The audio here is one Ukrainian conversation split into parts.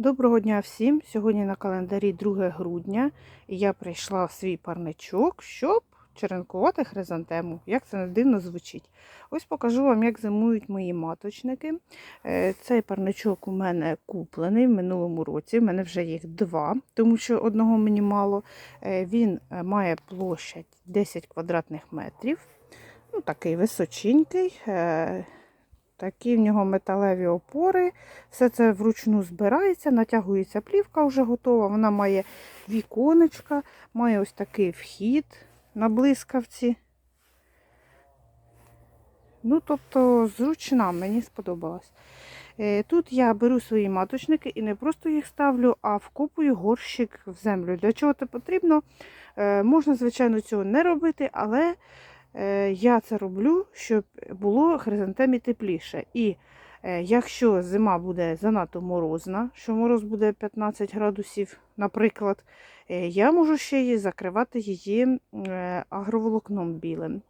Доброго дня всім! Сьогодні на календарі 2 грудня і я прийшла в свій парничок, щоб черенкувати хризантему. Як це не дивно звучить. Ось покажу вам, як зимують мої маточники. Е, Цей парничок у мене куплений в минулому році. У мене вже їх два, тому що одного мені мало. Е, Він е, має площадь 10 квадратних метрів. Ну, Такий височенький. Такі в нього металеві опори. Все це вручну збирається, натягується плівка вже готова. Вона має віконечка, має ось такий вхід на блискавці. Ну, тобто, зручна, мені сподобалась. Е, Тут я беру свої маточники і не просто їх ставлю, а вкопую горщик в землю. Для чого це потрібно? Е, Можна, звичайно, цього не робити, але Я це роблю, щоб було хризантемі тепліше. І е, якщо зима буде занадто морозна, що мороз буде 15 градусів, наприклад, е, я можу ще її закривати її е, агроволокном білим.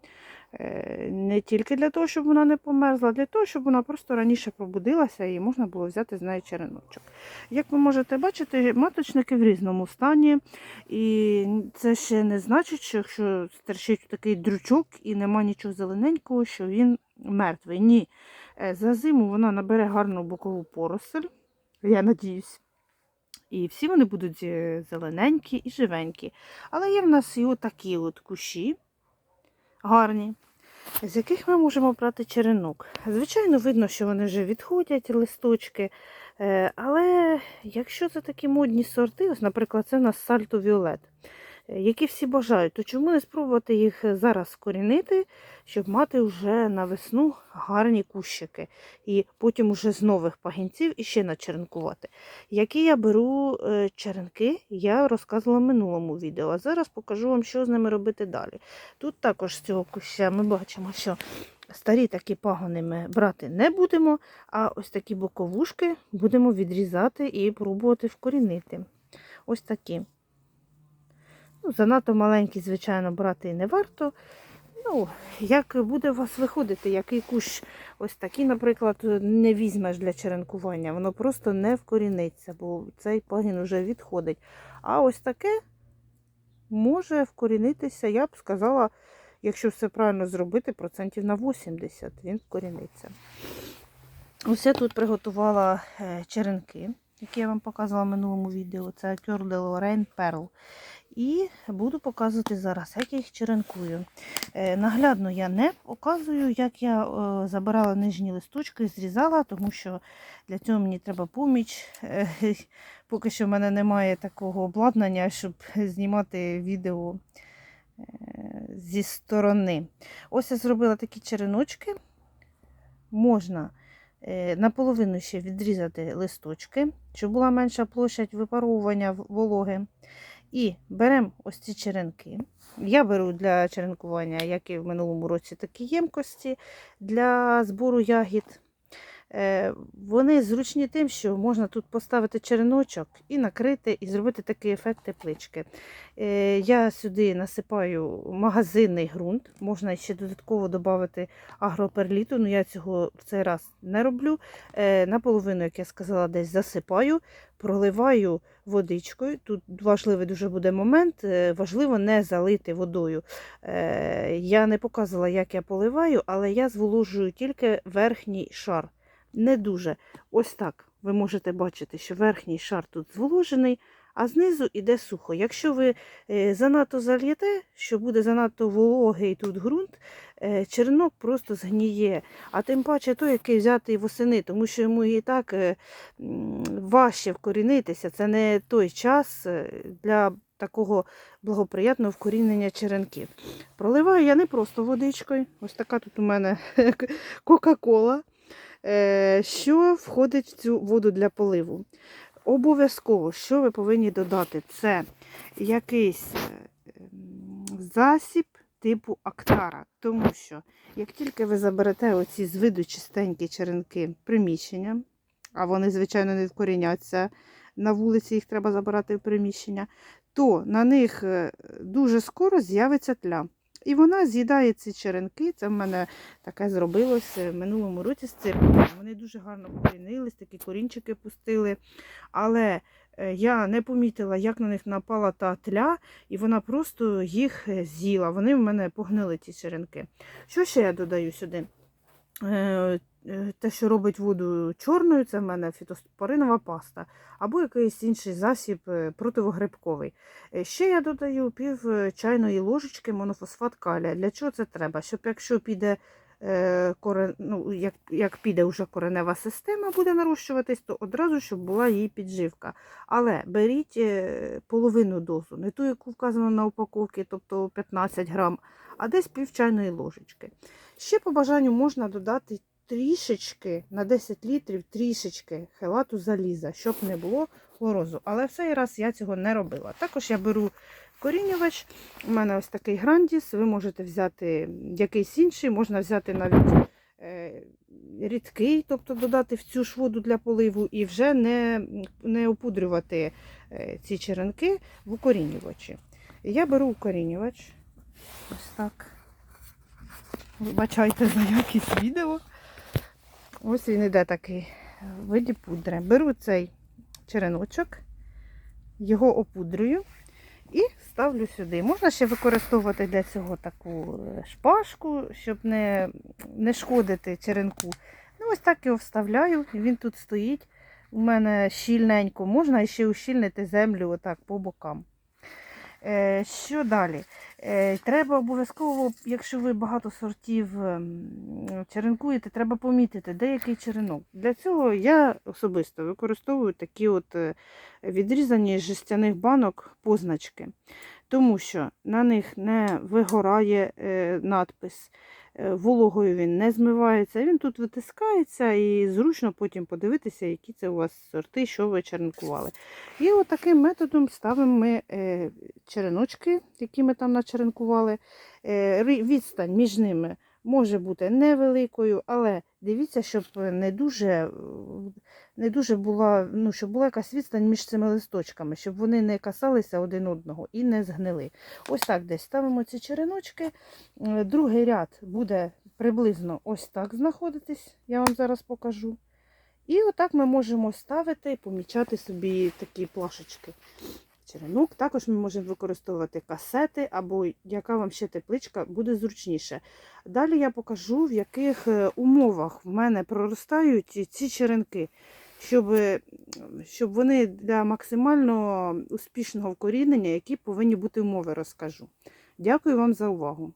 Е, Не тільки для того, щоб вона не померзла, а для того, щоб вона просто раніше пробудилася і можна було взяти з неї череночок. Як ви можете бачити, маточники в різному стані. І це ще не значить, що якщо стерчить такий дрючок і нема нічого зелененького, що він мертвий. Ні. Е, За зиму вона набере гарну бокову поросль, я надіюсь. І всі вони будуть е, зелененькі і живенькі. Але є в нас і отакі от кущі гарні, з яких ми можемо брати черенок. Звичайно, видно, що вони вже відходять листочки. Е, Але якщо це такі модні сорти, ось, наприклад, це у нас сальто Віолет, які всі бажають, то чому не спробувати їх зараз скорінити, щоб мати вже на весну гарні кущики. І потім уже з нових пагінців іще начеренкувати. Які я беру е, черенки, я розказувала в минулому відео. А зараз покажу вам, що з ними робити далі. Тут також з цього куща ми бачимо, що старі такі пагони ми брати не будемо, а ось такі боковушки будемо відрізати і пробувати вкорінити. Ось такі. Ну, занадто маленькі, звичайно, брати не варто. Ну, як буде у вас виходити, який кущ ось такий, наприклад, не візьмеш для черенкування, воно просто не вкоріниться, бо цей пагін вже відходить. А ось таке може вкорінитися, я б сказала, якщо все правильно зробити, процентів на 80 він вкоріниться. Ось я тут приготувала е, черенки, які я вам показувала в минулому відео. Це de Lorraine Pearl. І буду показувати зараз, як я їх черенкую. Е, наглядно я не показую, як я е, забирала нижні листочки, зрізала, тому що для цього мені треба поміч. Е, поки що в мене немає такого обладнання, щоб знімати відео зі сторони. Ось я зробила такі череночки. Можна наполовину ще відрізати листочки, щоб була менша площадь випаровування вологи. І беремо ось ці черенки. Я беру для черенкування, як і в минулому році, такі ємкості для збору ягід. Е, Вони зручні тим, що можна тут поставити череночок і накрити, і зробити такий ефект теплички. Е, Я сюди насипаю магазинний ґрунт, можна ще додатково додати агроперліту, але я цього в цей раз не роблю. Е, Наполовину, як я сказала, десь засипаю, проливаю водичкою. Тут важливий дуже буде момент, важливо не залити водою. Я не показувала, як я поливаю, але я зволожую тільки верхній шар. Не дуже. Ось так ви можете бачити, що верхній шар тут зволожений, а знизу іде сухо. Якщо ви е, занадто зальєте, що буде занадто вологий тут ґрунт, е, черенок просто згніє. А тим паче той, який взятий восени, тому що йому і так е, важче вкорінитися. Це не той час для такого благоприятного вкорінення черенків. Проливаю я не просто водичкою. Ось така тут у мене Кока-Кола, що входить в цю воду для поливу. Обов'язково, що ви повинні додати, це якийсь е, засіб типу актара. Тому що, як тільки ви заберете оці з виду чистенькі черенки приміщення, а вони, звичайно, не вкоріняться на вулиці, їх треба забирати в приміщення, то на них е, дуже скоро з'явиться тля. І вона з'їдає ці черенки. Це в мене таке зробилось в минулому році з цирком. Вони дуже гарно корінились, такі корінчики пустили. Але е, я не помітила, як на них напала та тля, і вона просто їх е, з'їла. Вони в мене погнили ці черенки. Що ще я додаю сюди? Е, Те, що робить воду чорною, це в мене фітоспоринова паста, або якийсь інший засіб е, противогрибковий. Е, Ще я додаю пів чайної ложечки монофосфат калія. Для чого це треба? Щоб якщо піде корен, ну, як, як піде вже коренева система, буде нарощуватись, то одразу щоб була її підживка. Але беріть половину дозу, не ту, яку вказано на упаковці, тобто 15 грам, а десь пів чайної ложечки. Ще по бажанню можна додати трішечки на 10 літрів трішечки хелату заліза, щоб не було хлорозу. Але в цей раз я цього не робила. Також я беру корінювач. У мене ось такий грандіс. Ви можете взяти якийсь інший, можна взяти навіть е, рідкий, тобто додати в цю ж воду для поливу і вже не, не опудрювати е, ці черенки в укорінювачі. Я беру укорінювач. Ось так. Вибачайте за якість відео. Ось він іде такий в виді пудри. Беру цей череночок, його опудрюю і ставлю сюди. Можна ще використовувати для цього таку е, шпажку, щоб не, не шкодити черенку. Ну, ось так його вставляю, він тут стоїть. У мене щільненько, можна ще ущільнити землю отак по бокам. Е, що далі? Е, треба обов'язково, якщо ви багато сортів ем, черенкуєте, треба помітити, деякий черенок. Для цього я особисто використовую такі от е, відрізані з жестяних банок позначки, тому що на них не вигорає е, надпис, е, вологою він не змивається, він тут витискається і зручно потім подивитися, які це у вас сорти, що ви черенкували. І от таким методом ставимо ми е, череночки, які ми там начеренкували. Відстань між ними може бути невеликою, але дивіться, щоб не дуже, не дуже була, ну, щоб була якась відстань між цими листочками, щоб вони не касалися один одного і не згнили. Ось так десь ставимо ці череночки. Е, Другий ряд буде приблизно ось так знаходитись, я вам зараз покажу. І отак ми можемо ставити помічати собі такі плашечки. Черенок. Також ми можемо використовувати касети, або яка вам ще тепличка буде зручніше. Далі я покажу, в яких е, умовах в мене проростають ці черенки, щоб, щоб вони для максимально успішного вкорінення, які повинні бути умови, розкажу. Дякую вам за увагу.